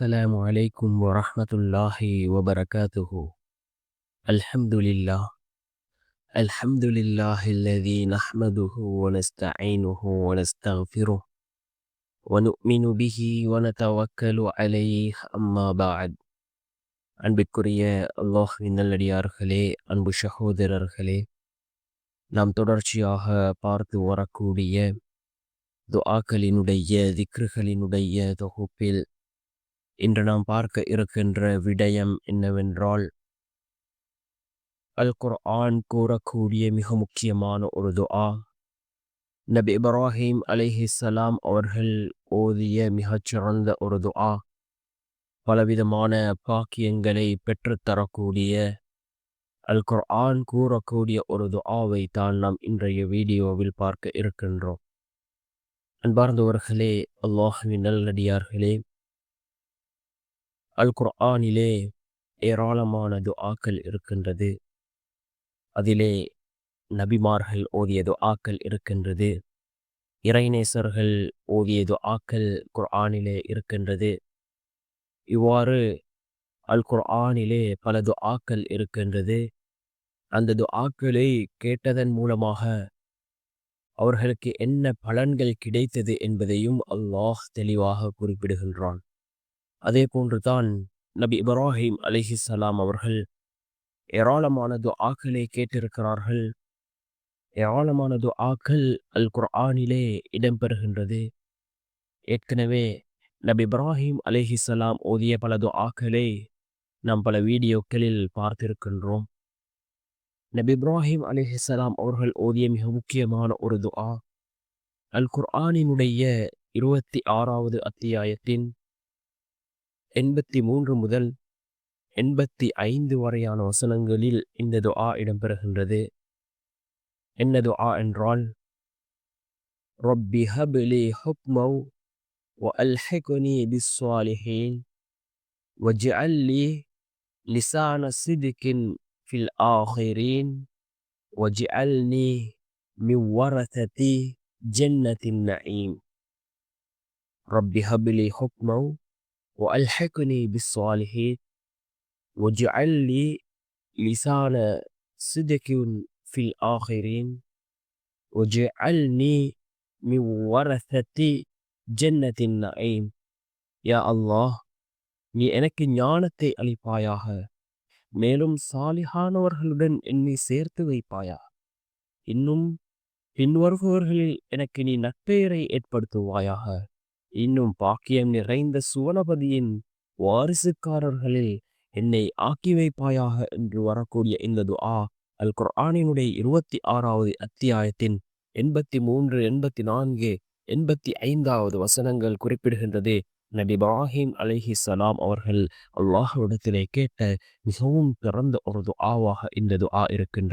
السلام عليكم ورحمة الله وبركاته الحمد لله الحمد لله الذي نحمده ونستعينه ونستغفره ونؤمن به ونتوكل عليه أما بعد அன்பிற்குரிய அல்லாஹ்வின் நல்லடியார்களே அன்பு சகோதரர்களே நாம் தொடர்ச்சியாக பார்த்து வரக்கூடிய துஆக்களினுடைய திக்ருகளினுடைய தொகுப்பில் இன்று நாம் பார்க்க இருக்கின்ற விடயம் என்னவென்றால் அல் குர்ஆன் கூறக்கூடிய மிக முக்கியமான ஒரு துஆ. நபி இப்ராஹிம் சலாம் அவர்கள் ஓதிய மிகச்சிறந்த ஒரு துஆ. பலவிதமான பாக்கியங்களை பெற்றுத்தரக்கூடிய அல் குர்ஆன் கூறக்கூடிய ஒரு துஆவை தான் நாம் இன்றைய வீடியோவில் பார்க்க இருக்கின்றோம். அன்பார்ந்தவர்களே அல்லாஹுவின் நல்லடியார்களே அல் குர்ஆனிலே ஏராளமான துஆக்கள் இருக்கின்றது. அதிலே நபிமார்கள் ஓதிய துஆக்கள் இருக்கின்றது. இறைநேசர்கள் ஓதிய துஆக்கள் குர்ஆனிலே இருக்கின்றது. இவ்வாறு அல் குர்ஆனிலே பல துஆக்கள் இருக்கின்றது. அந்த துஆக்களை கேட்டதன் மூலமாக அவர்களுக்கு என்ன பலன்கள் கிடைத்தது என்பதையும் அல்லாஹ் தெளிவாக குறிப்பிடுகின்றான். அதே போன்றுதான் நபி இப்ராஹிம் அலிஹிசலாம் அவர்கள் ஏராளமான துஆக்களை கேட்டிருக்கிறார்கள். ஏராளமான துஆக்கள் அல் குர்ஆனிலே இடம்பெறுகின்றது. ஏற்கனவே நபி இப்ராஹிம் அலிஹிசலாம் ஓதிய பல துஆக்களை நாம் பல வீடியோக்களில் பார்த்திருக்கின்றோம். நபி இப்ராஹிம் அலிஹிசலாம் அவர்கள் ஓதிய மிக முக்கியமான ஒரு துஆ அல் குர்ஆனினுடைய இருபத்தி ஆறாவது அத்தியாயத்தின் எண்பத்தி மூன்று முதல் எண்பத்தி ஐந்து வரையான வசனங்களில் இந்த துஆ இடம்பெறுகின்றது என்ன துஆ என்றால் ரப்பி ஹப்லி ஹுக்மௌ وألحقني بالصالحين واجعل لي لسان صدق في الآخرين واجعلني من ورثة جنة النعيم رب هب لي حكما وألحقني بالصالحين واجعل لي لسان صدق في الآخرين واجعلني من ورثة ஜன்னத்தின் நயீம் யா அல்லாஹ் நீ எனக்கு ஞானத்தை அளிப்பாயாக மேலும் சாலிஹானவர்களுடன் என்னை சேர்த்து வைப்பாயா இன்னும் பின்வருபவர்களில் எனக்கு நீ நட்பெயரை ஏற்படுத்துவாயாக இன்னும் பாக்கியம் நிறைந்த சுவனபதியின் வாரிசுக்காரர்களில் என்னை ஆக்கி வைப்பாயாக என்று வரக்கூடிய இந்த துஆ அல் குர்ஆனினுடைய இருபத்தி ஆறாவது அத்தியாயத்தின் எண்பத்தி மூன்று எண்பத்தி நான்கு எண்பத்தி ஐந்தாவது வசனங்கள் குறிப்பிடுகின்றது. நபி இப்ராஹிம் அலிஹி சலாம் அவர்கள் அல்லாஹ்விடத்திலே கேட்ட மிகவும் பிறந்த ஒரு துஆவாக இந்த துஆ இருக்கின்றது.